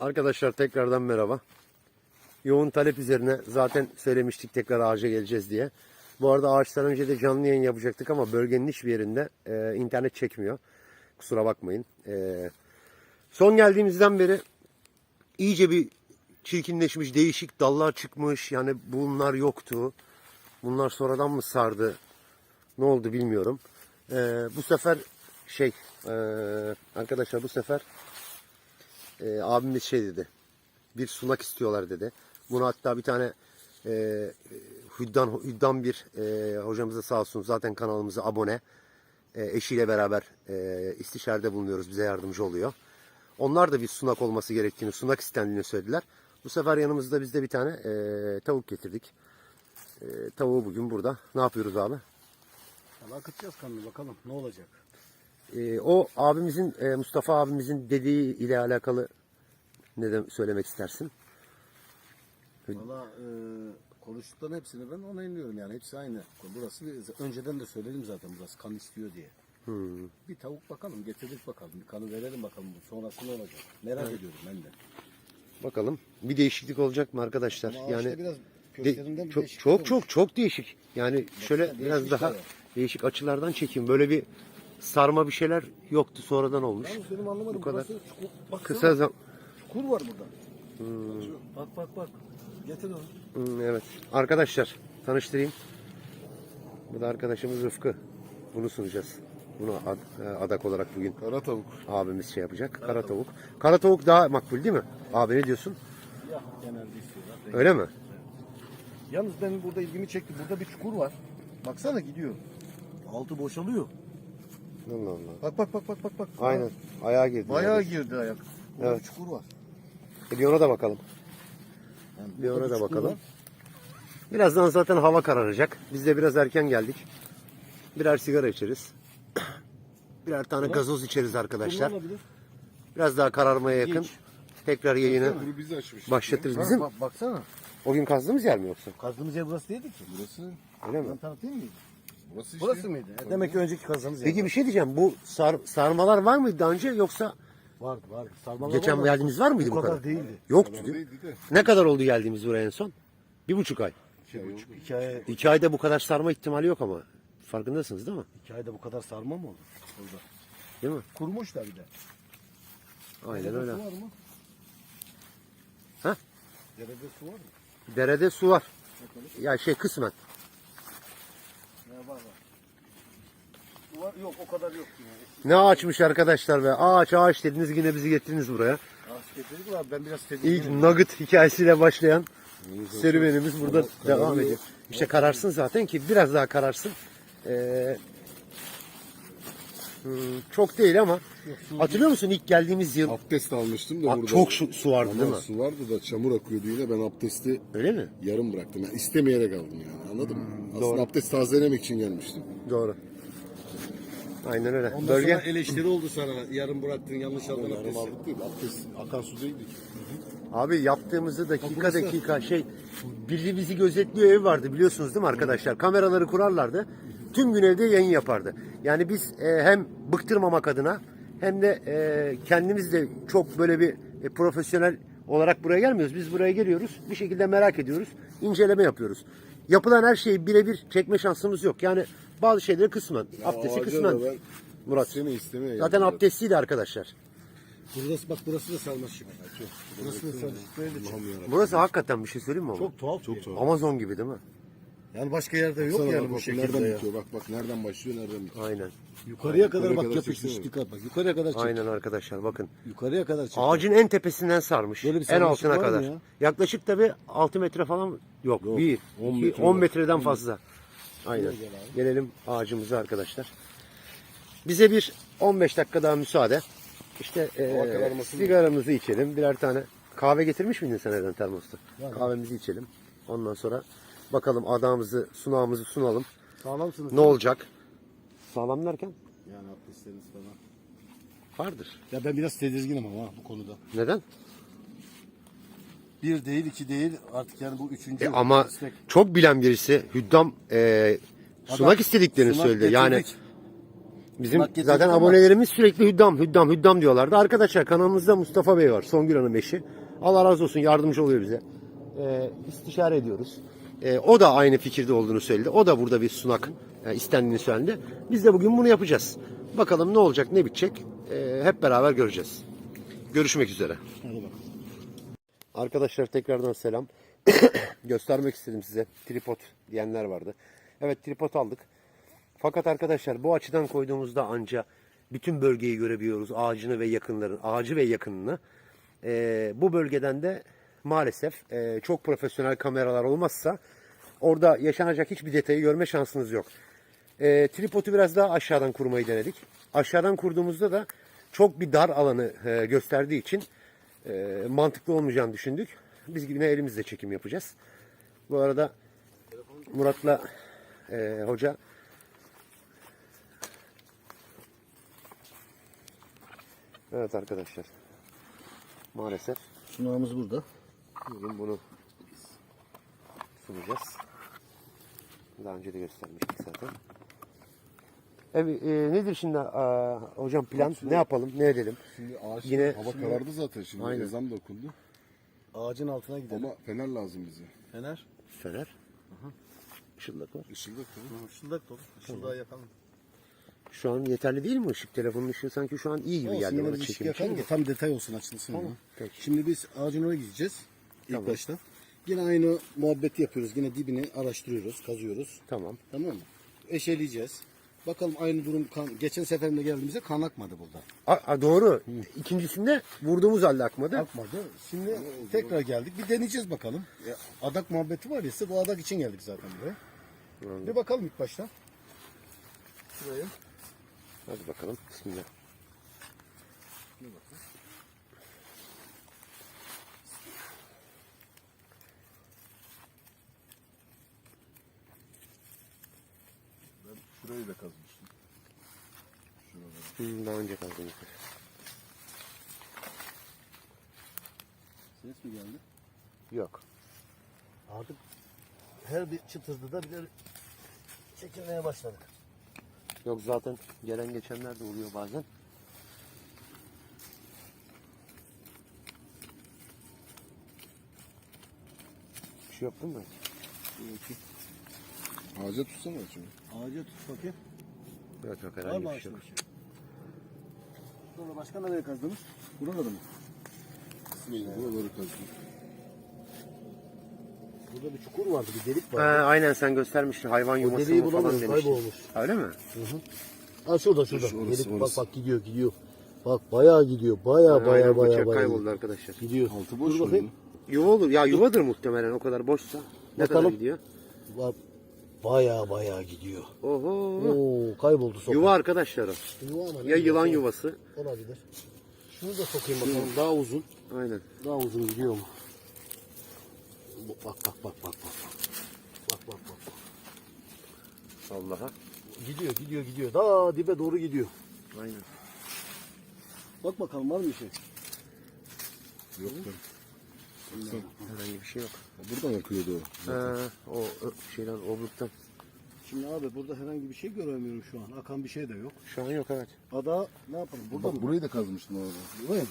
Arkadaşlar tekrardan merhaba. Yoğun talep üzerine zaten söylemiştik tekrar ağaca geleceğiz diye. Bu arada ağaçtan önce de canlı yayın yapacaktık ama bölgenin hiçbir yerinde e, internet çekmiyor. Kusura bakmayın. E, son geldiğimizden beri iyice bir çirkinleşmiş, değişik dallar çıkmış. Yani bunlar yoktu. Bunlar sonradan mı sardı? Ne oldu bilmiyorum. E, bu sefer şey e, arkadaşlar bu sefer e, abimiz şey dedi. Bir sunak istiyorlar dedi. Bunu hatta bir tane e, Hüddan, Hüddan bir e, hocamıza sağ olsun zaten kanalımıza abone. E, eşiyle beraber e, istişarede bulunuyoruz. Bize yardımcı oluyor. Onlar da bir sunak olması gerektiğini, sunak istendiğini söylediler. Bu sefer yanımızda biz de bir tane e, tavuk getirdik. E, tavuğu bugün burada. Ne yapıyoruz abi? Valla akıtacağız kanını bakalım ne olacak. E, o abimizin, e, Mustafa abimizin dediği ile alakalı ne de söylemek istersin? Valla e, konuştukların hepsini ben onaylıyorum yani hepsi aynı. Burası bir- önceden de söyledim zaten burası kan istiyor diye. Hmm. Bir tavuk bakalım getirdik bakalım bir kanı verelim bakalım sonrası ne olacak. Merak ediyorum ben de. Bakalım bir değişiklik olacak mı arkadaşlar? Ama yani biraz de- köklerinden çok çok olmuş. çok çok değişik. Yani şöyle değişmiş biraz daha bayağı. değişik açılardan çekeyim. Böyle bir sarma bir şeyler yoktu sonradan olmuş. Yalnız benim anlamadım Bu kadar. burası çukur, baksana, Kısa zaman çukur var burada. Bak bak bak. Getir onu. Hmm, evet. Arkadaşlar tanıştırayım. Bu da arkadaşımız Rıfkı. Bunu sunacağız. Bunu ad- e, adak olarak bugün Kara tavuk. abimiz şey yapacak. Kara tavuk. Kara tavuk daha makbul değil mi? Abi ne diyorsun? Ya genelde istiyorlar. Öyle mi? Yalnız benim burada ilgimi çekti. Burada bir çukur var. Baksana gidiyor. Altı boşalıyor. Allah Allah. Bak bak bak bak bak bak. Aynen. Ayağa girdi. Bayağı girdi ayak. Burada Evet. bir çukur var. E, Bir ona da bakalım. Yani Bir burada ona da çukur bakalım. var. Birazdan zaten hava kararacak. Biz de biraz erken geldik. Birer sigara içeriz. Birer tane gazoz içeriz arkadaşlar. Biraz daha kararmaya yakın. Tekrar yayını Bunu biz açmıştık. başlatırız. Bak, Bizim bak, baksana. o gün kazdığımız yer mi yoksa? Kazdığımız yer burası değildi ki. Burası, Öyle mi? Ben tanıtayım mıydı? Burası işte. Burası mıydı? E, Demek ki önceki yer. Peki bir şey diyeceğim. Bu sar, sarmalar var mıydı daha önce yoksa Vardı vardı. Sarmalar geçen var mı? geldiğimiz var mıydı bu bu kadar kadar? değildi. Yoktu Kadar değil mi? Ne kadar oldu geldiğimiz buraya en son? Bir buçuk ay. İki buçuk. İki, ay, İki ayda bu kadar sarma ihtimali yok ama. Farkındasınız değil mi? iki ayda bu kadar sarma mı olur? Burada. Değil mi? Kurumuş da bir de. Aynen Derede öyle. Su var mı? Ha? Derede su var mı? Derede su var. Ya şey kısmen. Ne var var. Su var yok o kadar yok. Ne ağaçmış arkadaşlar be. Ağaç ağaç dediniz yine bizi getirdiniz buraya. Ağaç getirdik var ben biraz İlk tedirginim. nugget hikayesiyle başlayan serüvenimiz burada devam ediyor. İşte kararsın zaten ki biraz daha kararsın. Ee, çok değil ama hatırlıyor musun ilk geldiğimiz yıl Abdest almıştım da Aa, burada. çok su, su vardı Ama değil mi? su vardı da çamur akıyordu yine. Ben abdesti Öyle mi? yarım bıraktım. Yani istemeyerek aldım yani. Anladın mı? Aslında doğru. abdest tazelemek için gelmiştim. Doğru. Aynen öyle. Ondan Bölge sonra eleştiri oldu sana. Yarın bıraktın yanlış aldın Yarım abdesti. aldık değil. Abdest akan su değildi ki. Abi yaptığımızı dakika dakika şey bizi bizi gözetliyor ev vardı biliyorsunuz değil mi arkadaşlar? Kameraları kurarlardı. Tüm gün evde yayın yapardı. Yani biz e, hem bıktırmamak adına hem de e, kendimiz de çok böyle bir e, profesyonel olarak buraya gelmiyoruz. Biz buraya geliyoruz. Bir şekilde merak ediyoruz. inceleme yapıyoruz. Yapılan her şeyi birebir çekme şansımız yok. Yani bazı şeyleri kısmen. Abdesti Ağaca kısmen. ben Murat. Seni istemeye Zaten geldim. abdestliydi arkadaşlar. Burası bak burası da sarmaşık. Burası da sarmaşık. Burası hakikaten bir şey söyleyeyim mi ama? Çok tuhaf. Çok tuhaf. Amazon gibi değil mi? Yani başka yerde yok Sana yani bak, bu bak, şekilde nereden ya. bitiyor? Bak bak nereden başlıyor nereden bitiyor. Aynen. Yukarıya kadar Yukarıya bak kadar yapışmış çeksene. dikkat bak. Yukarıya kadar çek. Aynen arkadaşlar bakın. Yukarıya kadar çek. Ağacın en tepesinden sarmış. Böyle bir en altına var mı kadar. ya? Yaklaşık tabi 6 metre falan yok. Yok, 1, 10 10, metre 10 var. metreden fazla. Aynen. gel abi. Gelelim ağacımıza arkadaşlar. Bize bir 15 dakika daha müsaade. İşte e, kararmasın mı? sigaramızı içelim. Birer tane kahve getirmiş miydin sen evden termosta? Kahvemizi içelim. Ondan sonra bakalım adamımızı, sunağımızı sunalım. Sağlamsınız. Ne olacak? Sağlam derken? Yani abdestleriniz falan. Vardır. Ya ben biraz tedirginim ama bu konuda. Neden? Bir değil iki değil artık yani bu üçüncü. E ama istek. çok bilen birisi Hüddam e, sunak Adam istediklerini sunak söyledi. Yani. Bizim getirdik zaten ama- abonelerimiz sürekli hüddam hüddam hüddam diyorlardı. Arkadaşlar kanalımızda Mustafa Bey var. Songül Hanım eşi. Allah razı olsun yardımcı oluyor bize. Ee, istişare ediyoruz. Ee, o da aynı fikirde olduğunu söyledi. O da burada bir sunak e, istendiğini söyledi. Biz de bugün bunu yapacağız. Bakalım ne olacak ne bitecek Ee, hep beraber göreceğiz. Görüşmek üzere. Arkadaşlar tekrardan selam. Göstermek istedim size. Tripod diyenler vardı. Evet tripod aldık. Fakat arkadaşlar bu açıdan koyduğumuzda anca bütün bölgeyi görebiliyoruz. Ağacını ve yakınların, ağacı ve yakınını. Ee, bu bölgeden de maalesef e, çok profesyonel kameralar olmazsa orada yaşanacak hiçbir detayı görme şansınız yok. E, tripodu biraz daha aşağıdan kurmayı denedik. Aşağıdan kurduğumuzda da çok bir dar alanı e, gösterdiği için e, mantıklı olmayacağını düşündük. Biz yine elimizle çekim yapacağız. Bu arada Murat'la e, hoca Evet arkadaşlar. Maalesef Sunağımız burada. Bugün bunu sunacağız. Daha önce de göstermiştik zaten. Evet, e, nedir şimdi e, hocam plan? Ne yapalım? Ne edelim? Şimdi ağaç Yine- hava karardı zaten şimdi. Aynen. Ezan da okundu. Ağacın altına gidelim. Ama fener lazım bize. Fener. Fener. Işıldak var. Işıldak tabii. Işıldak dolu. Işıldağı yakalım. Şu an yeterli değil mi ışık? Telefonun ışığı sanki şu an iyi gibi Olsun geldi yine bana bir ışık çekim yakalım için. ki tam detay olsun açılsın. Tamam, ya. peki. Şimdi biz ağacın oraya gideceğiz. İlk Tamam. başta. Yine aynı muhabbeti yapıyoruz. Yine dibini araştırıyoruz, kazıyoruz. Tamam. Tamam mı? Eşeleyeceğiz. Bakalım aynı durum kan, geçen seferinde geldiğimizde kan akmadı burada. A, a, doğru. İkincisinde vurduğumuz halde akmadı. Akmadı. Şimdi tekrar geldik. Bir deneyeceğiz bakalım. Ya, adak muhabbeti var ya size bu adak için geldik zaten buraya. Bir bakalım ilk başta. Şuraya. Hadi bakalım. Bismillah. Ben şurayı da kazmıştım. Şuraları. Daha önce kaldığımız. Ses mi geldi? Yok. Artık her bir çıtırdıda bir de çekilmeye başladık. Yok zaten gelen geçenler de oluyor bazen. Bir şey yaptın mı? Ağaca tutsana şunu. Ağaca tut bakayım. Yok yok Var herhangi mı bir şey yok. şey? Sonra başka nereye kazdınız? Burada mı? Bismillah. Buraları kazdım. Burada bir çukur vardı, bir delik Ha, vardı. aynen sen göstermiştin hayvan yuvası deliği mı falan demiştin. kaybolmuş. Öyle mi? Ha şurada şurada. Şu orası, delik bak orası. bak gidiyor gidiyor. Bak bayağı gidiyor. Bayağı Aynen, bayağı bıçak bayağı bayağı. kayboldu arkadaşlar. Gidiyor. Altı boş Dur mu bakayım. Yuva olur. Ya yuvadır muhtemelen o kadar boşsa. Ne kadar Bakalım. gidiyor? Bak bayağı bayağı gidiyor. Oho. Oo kayboldu sokak. Yuva arkadaşlar o. Yuva ama ne Ya yılan yuva? yuvası. Olabilir. Şunu da sokayım bakalım. Daha uzun. Aynen. Daha uzun gidiyor mu? Bak bak bak bak bak. Bak bak bak. bak. Allah'a. Gidiyor gidiyor gidiyor. Daha dibe doğru gidiyor. Aynen. Bak bakalım var mı bir şey? Yok. Baksana. Herhangi bir şey yok. Buradan akıyordu o. Ha, o ö, şeyden obruktan. Şimdi abi burada herhangi bir şey göremiyorum şu an. Akan bir şey de yok. Şu an yok evet. Ada ne yapalım? Burada Bak mı? burayı da kazmıştım orada. Buraya mı?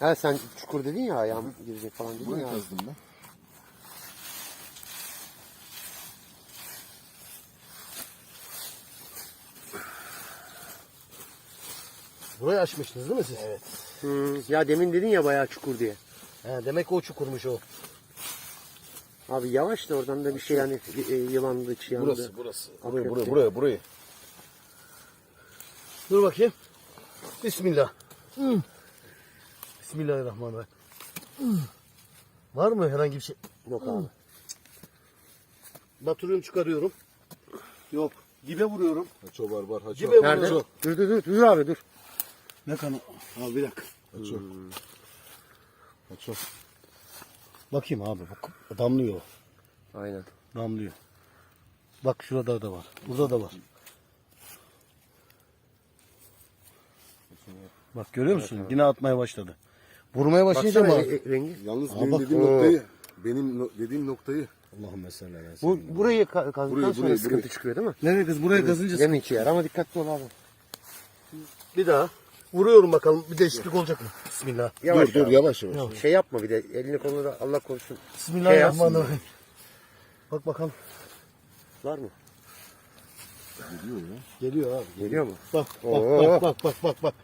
Ha sen çukur dedin ya ayağım girecek falan dedin Burayı ya. kazdım ben. Burayı açmıştınız değil mi siz? Evet. Hmm, ya demin dedin ya bayağı çukur diye. He, demek o çukurmuş o. Abi yavaş da oradan da bir şey yani e, yılandı, çıyandı. Burası burası. Buraya, Buraya buraya buraya buraya. Dur bakayım. Bismillah. Hmm. Bismillahirrahmanirrahim. Hmm. Var mı herhangi bir şey? Yok abi. Batırıyorum çıkarıyorum. Yok. Dibe vuruyorum. Haço var var haço. Cibe Nerede? vuruyorum. Dur dur dur dur abi dur. Ne kanı? Abi bir dakika. Haço. Haço. Bakayım abi bak. Damlıyor. Aynen. Damlıyor. Bak şurada da var. Burada da var. Bak görüyor musun? Yine atmaya başladı. Vurmaya başlayınca mı? e- e- rengi. Yalnız Aa, benim bak, dediğim o. noktayı benim no- dediğim noktayı Allah'ım mesela. Bu, burayı ka- kazdıktan Burayı, sonra burayı, sıkıntı burayı. çıkıyor değil mi? Nereye kız? Buraya kazınca Deminki yer ama dikkatli ol abi. Bir daha. Vuruyorum bakalım bir değişiklik olacak mı? Bismillah. Yavaş dur dur abi. yavaş yavaş. Şey yapma bir de elini kolunu da Allah korusun. Bismillahirrahmanirrahim. Bak bakalım. Var mı? Gidiyor ya. Geliyor abi. Geliyor mu? Bak bak Oo. bak bak bak bak bak.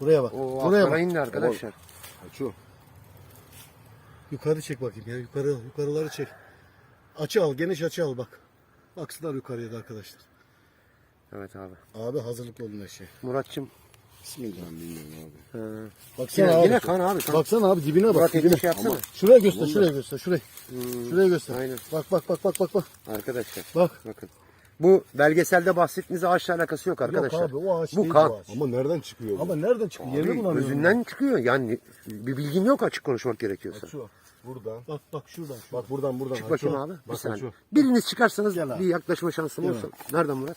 Buraya bak. O Buraya bak. indi arkadaşlar. Açıyor. Yukarı çek bakayım ya. Yukarı yukarıları çek. Açı al, geniş açı al bak. Baksınlar yukarıya da arkadaşlar. Evet abi. Abi hazırlıklı olun her şey. Muratçım. Bismillah bilmiyorum abi. He. Baksana Yine, abi. yine kan abi. Kan. Baksana abi dibine bak. Murat dibine. şey yapsana. Şuraya göster, şuraya göster, şuraya. Şuraya göster. aynen. Bak bak bak bak bak bak. Arkadaşlar. Bak. Bakın. Bu belgeselde bahsettiğiniz ağaçla alakası yok arkadaşlar. Yok abi o ağaç bu değil kan. bu ağaç. Ama nereden çıkıyor bu? Ama nereden çıkıyor? Yerini bulamıyorum. özünden çıkıyor. Yani bir bilgim yok açık konuşmak gerekiyorsa. Açıyor. Buradan. Bak bak şuradan. şuradan. Bak buradan buradan. Çık bakayım abi. Bir Bak saniye. açıyor. Biriniz çıkarsanız Gel abi. bir yaklaşma şansım olsa. Nereden Murat?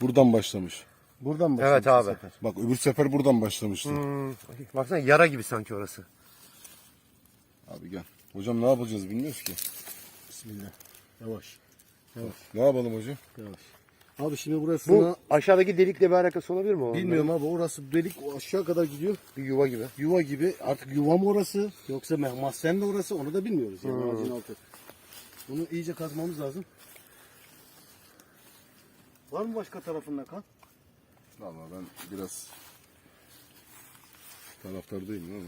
Buradan başlamış. Buradan bak. Evet abi. Bak öbür sefer buradan başlamıştı. Hmm, baksana yara gibi sanki orası. Abi gel. Hocam ne yapacağız bilmiyoruz ki. Bismillah. Yavaş. Ne yapalım hocam? Yavaş. Abi şimdi burası Bu aşağıdaki delikle bir alakası olabilir mi? o? bilmiyorum abi orası delik o aşağı kadar gidiyor. Bir yuva gibi. Yuva gibi artık yuva mı orası yoksa mahzen de orası onu da bilmiyoruz yani Hmm. ağacın altı. Bunu iyice kazmamız lazım. Var mı başka tarafında kan? Valla ben biraz taraftardayım ama.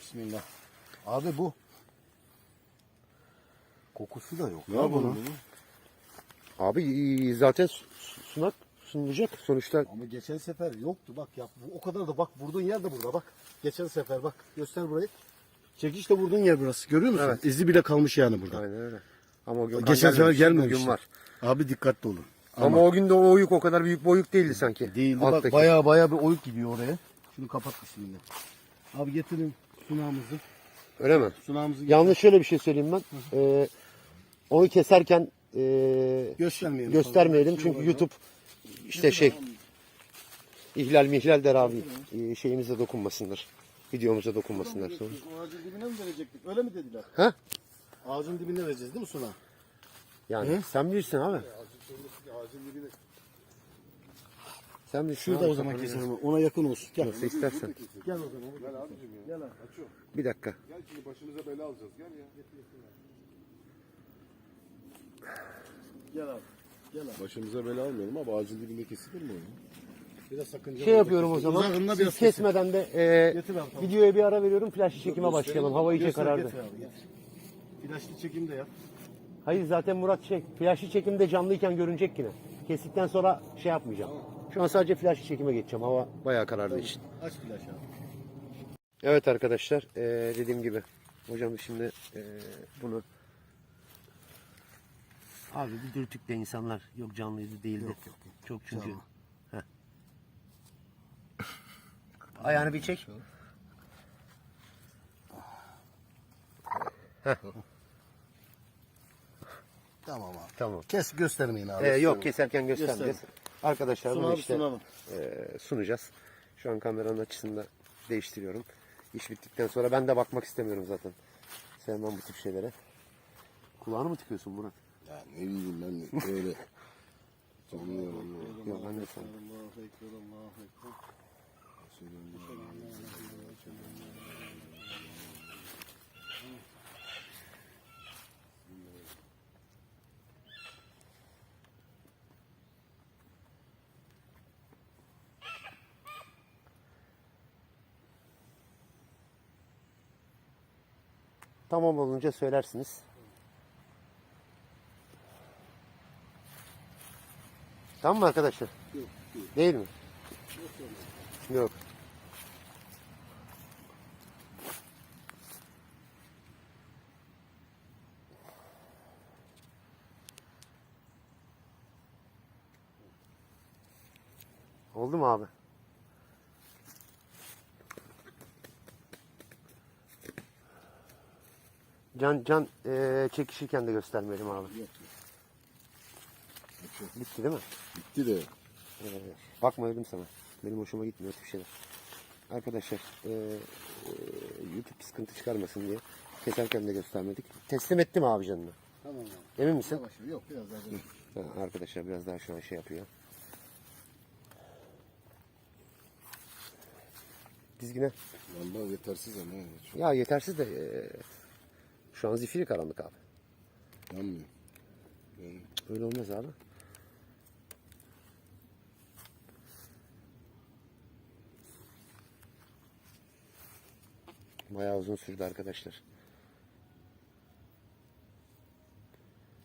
Bismillah. Abi bu. Kokusu da yok. Ne ya yapalım bunun. bunu? Abi zaten su- sunak sunulacak. Sonuçta Ama geçen sefer yoktu bak ya. Bu- O kadar da bak vurduğun yer de burada bak. Geçen sefer bak göster burayı. Çekiçle vurduğun yer burası. Görüyor musun? Evet. İzi bile kalmış yani burada. aynen öyle. Ama o gün Geçen sefer gelmemiş. Bugün var. Abi dikkatli olun. Ama, o gün de o oyuk o kadar büyük bir oyuk değildi sanki. Değildi Alttaki. bak baya baya bir oyuk gidiyor oraya. Şunu kapat bismillah. Abi getirin sunağımızı. Öyle mi? Sunağımızı getirin. Yalnız şöyle bir şey söyleyeyim ben. Ee, onu keserken ee, göstermeyelim. göstermeyelim Şey çünkü YouTube işte şey ihlal mihlal der abi. Ee, şeyimize dokunmasınlar. Videomuza dokunmasınlar sonra. Ağacın dibine mi verecektik? Öyle mi dediler? Ha? Ağacın dibine vereceğiz değil mi sunağı? Yani sen bilirsin abi. Sen bilirsin. Şurada o zaman keselim. Ona yakın olsun. Gel. Nasıl istersen. Gel o zaman. Gel abicim ya. Gel abi. Açıyor. Bir dakika. Gel şimdi başımıza bela alacağız. Gel ya. Gel abi. Gel abi. Başımıza bela almayalım ama ağacın dibinde kesilir mi o ya? Biraz sakınca. Şey yapıyorum o zaman. Uzağında Siz biraz kesin. kesmeden de Getir abi, tamam. videoya bir ara veriyorum. Flash çekime başlayalım. Hava iyice Göster, karardı. getir abi, getir. Flaşlı çekim de yap. Hayır zaten Murat şey flashlı çekimde canlıyken görünecek yine. Kestikten sonra şey yapmayacağım. Şu an sadece flashlı çekime geçeceğim. Hava bayağı karardığı için. Aç flaş abi. Evet arkadaşlar eee, dediğim gibi hocam şimdi eee, bunu Abi bir dürtükte insanlar yok canlı yüzü değildi. Çok çünkü. Heh. Ayağını bir çek. Tamam abi. Tamam. Kes göstermeyin abi. Ee, yok keserken göstermeyeceğiz. Arkadaşlar Sun bunu işte sunalım. eee, sunacağız. Şu an kameranın açısını da değiştiriyorum. İş bittikten sonra ben de bakmak istemiyorum zaten. Sevmem bu tip şeylere. Kulağını mı tıkıyorsun Murat? Ya ne bileyim ben de öyle. Sanmıyorum ya. Yok ben de sandım. Tamam olunca söylersiniz. Tamam mı arkadaşlar? Değil mi? Yok. Oldu mu abi? Can can e, çekişirken de göstermeyelim abi. Bitti değil mi? Bitti de. Ee, bakma dedim sana. Benim hoşuma gitmiyor hiçbir şeyler. Arkadaşlar e, e, YouTube sıkıntı çıkarmasın diye keserken de göstermedik. Teslim ettim abi canını. Tamam. Emin misin? Yok biraz daha. Ha, arkadaşlar biraz daha şu an şey yapıyor. Dizgine. Vallahi yetersiz ama. Çok... Ya yetersiz de e, şu an zifiri karanlık abi. yanmıyor. Yani Öyle olmaz abi. Bayağı uzun sürdü arkadaşlar.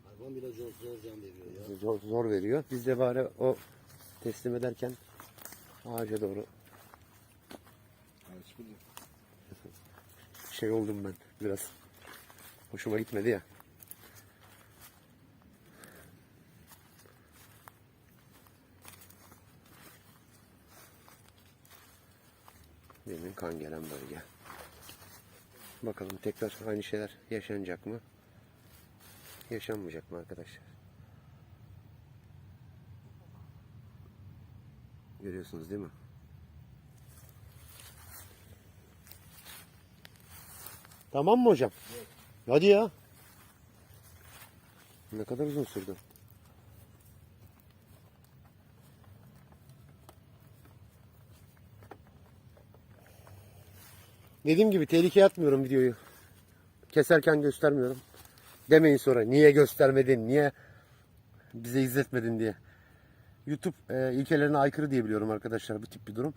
Hayvan bile zor, zor can veriyor ya. Zor, zor veriyor. Biz de bari o teslim ederken ağaca doğru şey oldum ben biraz. Hoşuma gitmedi ya. Demin kan gelen bölge. Bakalım tekrar aynı şeyler yaşanacak mı? Yaşanmayacak mı arkadaşlar? Görüyorsunuz değil mi? Tamam mı hocam? Hadi ya. Ne kadar uzun sürdü. Dediğim gibi tehlikeye atmıyorum videoyu. Keserken göstermiyorum. Demeyin sonra niye göstermedin, niye bize izletmedin diye. YouTube e, ilkelerine aykırı diye biliyorum arkadaşlar bu tip bir durum.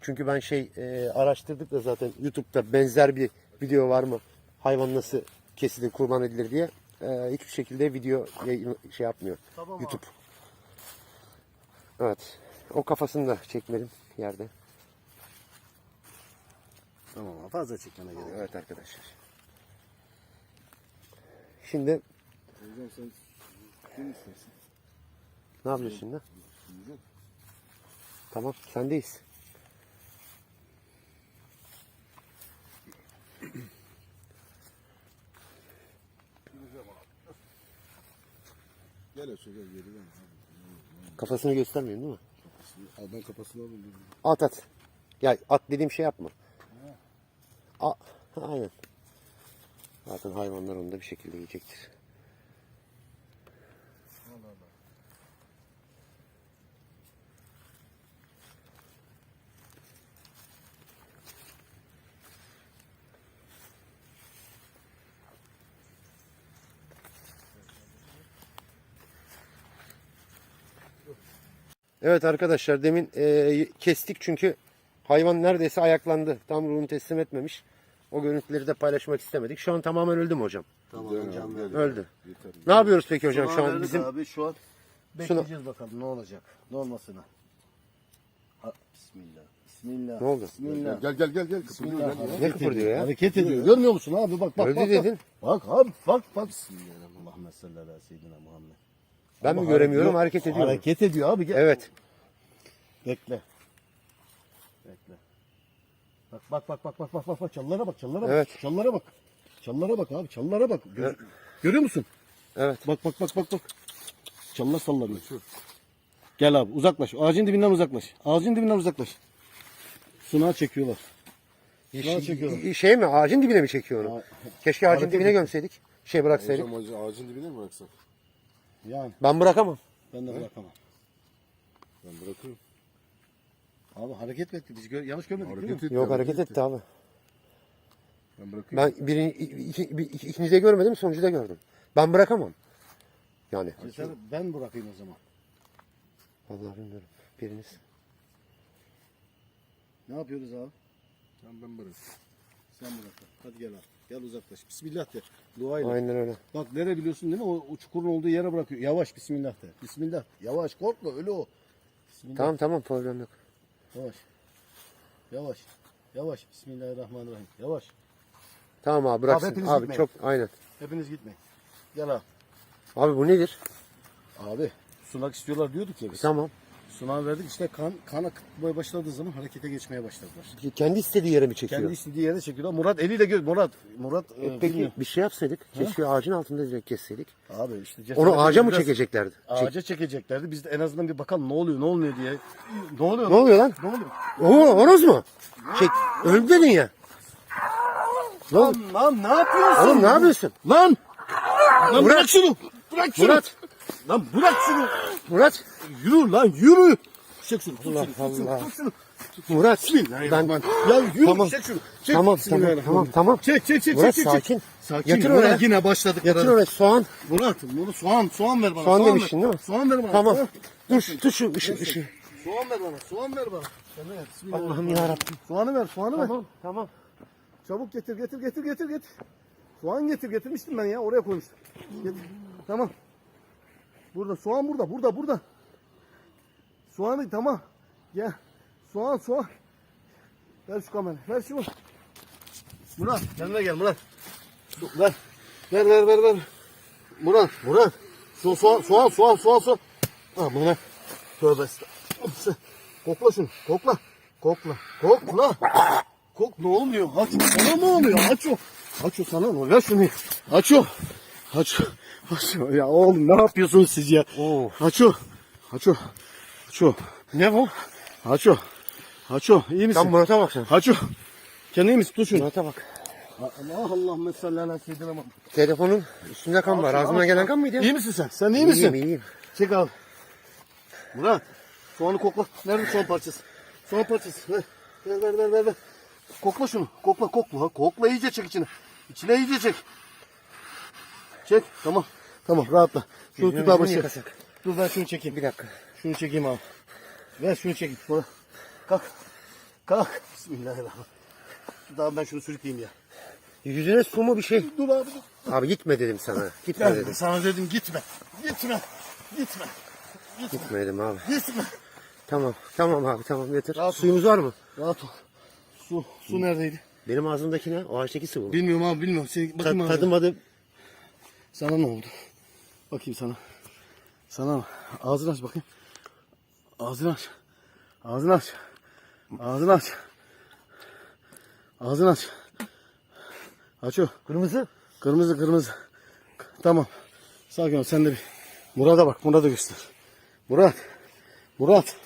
Çünkü ben şey e, araştırdık da zaten YouTube'da benzer bir video var mı? Hayvan nasıl kesilir, kurban edilir diye. E, hiçbir şekilde video yayın- şey yapmıyor. Tamam YouTube. Evet. O kafasını da çekmedim yerde. Tamam ama fazla çekmene gerek yok. Evet arkadaşlar. Şimdi Hocam sen kim istersin? ne yapıyorsun şimdi? Tamam sendeyiz. Gel Öçe gel geriden. Kafasını göstermeyeyim değil mi? Al ben kafasını alayım. At at. Ya at dediğim şey yapma. A aynen. Zaten hayvanlar onu da bir şekilde yiyecektir. Evet arkadaşlar demin e, kestik çünkü hayvan neredeyse ayaklandı. Tam ruhunu teslim etmemiş. O görüntüleri de paylaşmak istemedik. Şu an tamamen öldü mü hocam? Tamam hocam. Öldü. Yeter. Ne yapıyoruz peki hocam şu an bizim Abi şu an bekleyeceğiz bakalım ne olacak. Ne olmasına. Ha, bismillah. Bismillah. Ne oldu? Bismillah. Gel gel gel gel. Bismillah. Ne kıpırdıyor ya? Hareket ediyor. Görmüyor musun abi? Bak bak Öldü bak. dedin. Bak Bak abi bak bak. Bismillahirrahmanirrahim. Allahümme salli ala seyyidina Muhammed. Ben Ama mi göremiyorum yok, hareket ediyor. Hareket ediyor abi. Gel. Evet. Bekle. Bekle. Bak bak bak bak bak bak bak bak çalılara bak çalılara bak. Evet. Çalılara bak. Çalılara bak abi çalılara bak. Gör- Görüyor musun? Evet. Bak bak bak bak bak. Çalılar sallanıyor. Gel abi uzaklaş. Ağacın dibinden uzaklaş. Ağacın dibinden uzaklaş. Sunağı çekiyorlar. Sunağı çekiyorlar. Şey, mi ağacın dibine mi çekiyor onu? Keşke ağacın Hareket dibine gömseydik. Şey bıraksaydık. Hocam ağacın, ağacın dibine mi bıraksak? Yani Ben bırakamam. ben de bırakamam. Ben bırakırım. Abi hareket etti. Biz gö- yanlış görmedik değil mi? Etti. Yok hareket etti abi. Ben bırakıyorum. Ben birini, iki, bir- iki, ikinizi de görmedim sonucu da gördüm. Ben bırakamam. Yani. Sen- ben bırakayım o zaman. Vallahi bilmiyorum. Biriniz. Ne yapıyoruz abi? Ben, ben bırakıyorum. Sen bırak. Hadi gel abi. Gel uzaklaş. Bismillah de. Duayla. Aynen öyle. Bak nere biliyorsun değil mi? O, o çukurun olduğu yere bırakıyor. Yavaş bismillah de. Bismillah. Yavaş korkma öyle o. Bismillah. Tamam tamam problem yok. Yavaş. Yavaş. Yavaş. Bismillahirrahmanirrahim. Yavaş. Tamam abi bıraksın. hepiniz Abi gitmeyin. çok aynen. Hepiniz gitmeyin. Gel abi. Abi bu nedir? Abi sunak istiyorlar diyorduk ya biz. Tamam. Sunağı verdik işte kan, kan akıtmaya başladığı zaman harekete geçmeye başladılar. Kendi istediği yere mi çekiyor? Kendi istediği yere çekiyorlar. Murat eliyle gör. Murat. Murat e, E, Peki bilmiyor. bir şey yapsaydık. Keşke ağacın altında direkt kesseydik. Abi işte Onu ağaca mı çekeceklerdi? Çek- Ağaca çekeceklerdi. Biz de en azından bir bakalım ne oluyor ne olmuyor diye. Ne oluyor? Ne oluyor lan? Ne oluyor? Oo horoz mu? Çek. Öldü dedin ya. Lan lan ne yapıyorsun? Oğlum ne yapıyorsun? Lan! Lan Murat! bırak şunu! Bırak şunu! Murat. Lan bırak şunu! Murat. Yürü lan yürü! Çek şunu, Allah tut şunu, Allah. tut şunu. Murat ben Bismillahirrahmanirrahim. Ya yürü Tamam. çek şunu. Çek. tamam tamam tamam tamam. Çek çek çek Murat çek çek. sakin. Sakin. Yatır Murat, oraya. Yine başladık. Yatır oraya soğan. Murat bunu soğan soğan ver bana. Soğan ver. demiştin değil mi? Soğan ver bana. Tamam. Soğan, Dur tut şu ışığı ışığı. soğan ver bana. Soğan ver bana. Sen ver. Bismillah. Allah'ım ya Rabbim. Soğanı ver. Soğanı ver. Tamam tamam. Çabuk getir getir getir getir getir. Soğan getir getirmiştim ben ya oraya koymuştum. Getir. Tamam. Burada soğan burada burada burada. Soğanı tamam. Gel. Soğan soğan. Ver şu kamerayı. Ver şunu. Murat kendine gel Murat. Ver. Ver ver ver ver. Murat Murat. So, soğan soğan soğan soğan soğan. Ha bunu ver. Tövbe estağfurullah. Kokla şunu. Kokla. Kokla. Kokla. Kok ne oluyor? Aç sana ne oluyor? Aç o. Aç o sana oluyor? Ver şunu. Aç o. Aç o. Ya oğlum ne yapıyorsunuz siz ya? Oo. Aç o. Aç o. Aç o. Ne bu? Aç o. Aç o. İyi misin? Tam Murat'a bak sen. Aç o. Kendin iyi misin? Tut şunu. Murat'a bak. Allah Allah mesela ala seyyidina. Telefonun üstünde kan var. Ağzına gelen kan mıydı? İyi misin sen? Sen iyi misin? İyiyim iyiyim. Çek al. Murat. Soğanı kokla. Nerede soğan parçası? Soğan parçası. Ver. Ver ver ver ver. ver. Kokla şunu. Kokla kokla. Kokla iyice çek içine. İçine iyice çek. Çek. Tamam. Tamam rahatla. Şunu tut abi. yıkasak. Dur ben şunu çekeyim. Bir dakika. Şunu çekeyim abi. Ver şunu çekeyim. Murat. Kalk. Kalk. Bismillahirrahmanirrahim. Daha ben şunu sürükleyeyim ya. Yüzüne su mu bir şey? Dur abi dur. Abi gitme dedim sana. Gitme Gel. dedim. Sana dedim gitme. Gitme. Gitme. Gitme dedim abi. Gitme. Tamam. Tamam abi tamam yeter. Rahat ol. Suyumuz var mı? Rahat ol. Su, su neredeydi? Benim ağzımdaki ne? O ağaçtaki su bu. Bilmiyorum abi bilmiyorum. Seni Ta- adı Sana ne oldu? Bakayım sana. Sana ağzını aç bakayım. Ağzını aç. Ağzını aç. Ağzını aç. Ağzını aç. Aç o. kırmızı. Kırmızı kırmızı. Tamam. Sakin ol sen de bir. Murat'a bak. Murat'a göster. Murat. Murat.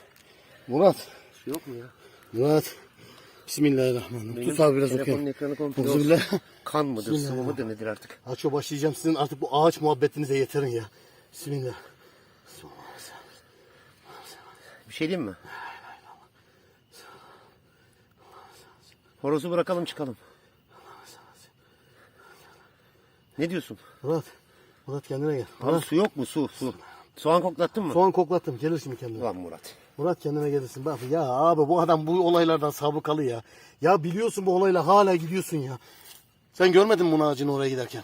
Murat. Su yok mu ya? Murat. Bismillahirrahmanirrahim. Tut abi biraz telefonun okuyalım. ekranı komple olsun. Bismillah. Kan mıdır, sıvı mıdır nedir artık? Aço başlayacağım sizin artık bu ağaç muhabbetinize yeterin ya. Bismillah. Bir şey diyeyim mi? Horozu bırakalım çıkalım. Ne diyorsun? Murat. Murat kendine gel. Abi Murat. su yok mu su su? Soğan koklattın mı? Soğan koklattım. Gelir şimdi kendine. Ulan Murat. Murat kendine gelirsin. Bak ya abi bu adam bu olaylardan sabıkalı ya. Ya biliyorsun bu olayla hala gidiyorsun ya. Sen görmedin mi bunun ağacını oraya giderken?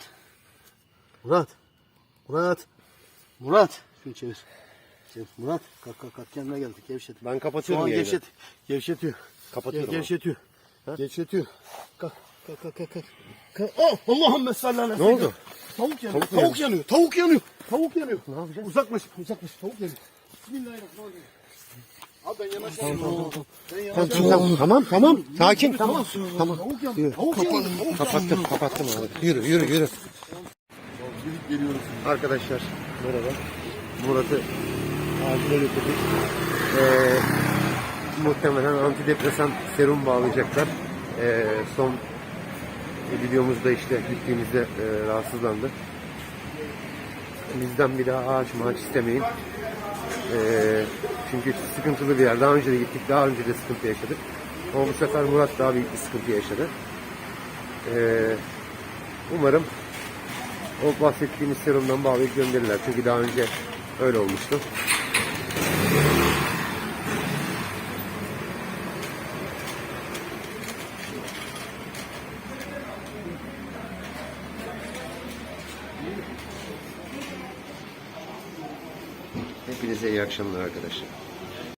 Murat. Murat. Murat. Şunu çevir. Çevir. Murat. Kalk kalk kalk kendine geldik. Gevşet. Ben kapatıyorum Soğan yayını. gevşet. Gevşetiyor. Kapatıyorum Ge- abi. Gevşetiyor. Gevşetiyor. Kalk kalk kalk kalk. kalk. kalk. Oh, Allah'ım salli ala Ne oldu? Tavuk yanıyor. Tavuk Tavuk, yanıyor. Tavuk yanıyor. Tavuk yanıyor. Ne yapacağız? Uzaklaş. Uzaklaş. Tavuk yanıyor. Bismillahirrahmanirrahim. Tamam, tamam, tamam, tamam. Sakin. Tamam. Tamam. Tavuk Kapattım, kapattım abi. Yürü, yürü, yürü. Arkadaşlar, merhaba. Murat'ı acile getirdik. Ee, muhtemelen antidepresan serum bağlayacaklar. Ee, son videomuzda işte gittiğimizde e, rahatsızlandı. Bizden bir daha ağaç maaç istemeyin. Ee, çünkü sıkıntılı bir yer. Daha önce de gittik, daha önce de sıkıntı yaşadık. Ama bu sefer Murat daha büyük bir sıkıntı yaşadı. Ee, umarım o bahsettiğimiz serumdan bağlayıp gönderirler. Çünkü daha önce öyle olmuştu. Hepinize iyi akşamlar arkadaşlar.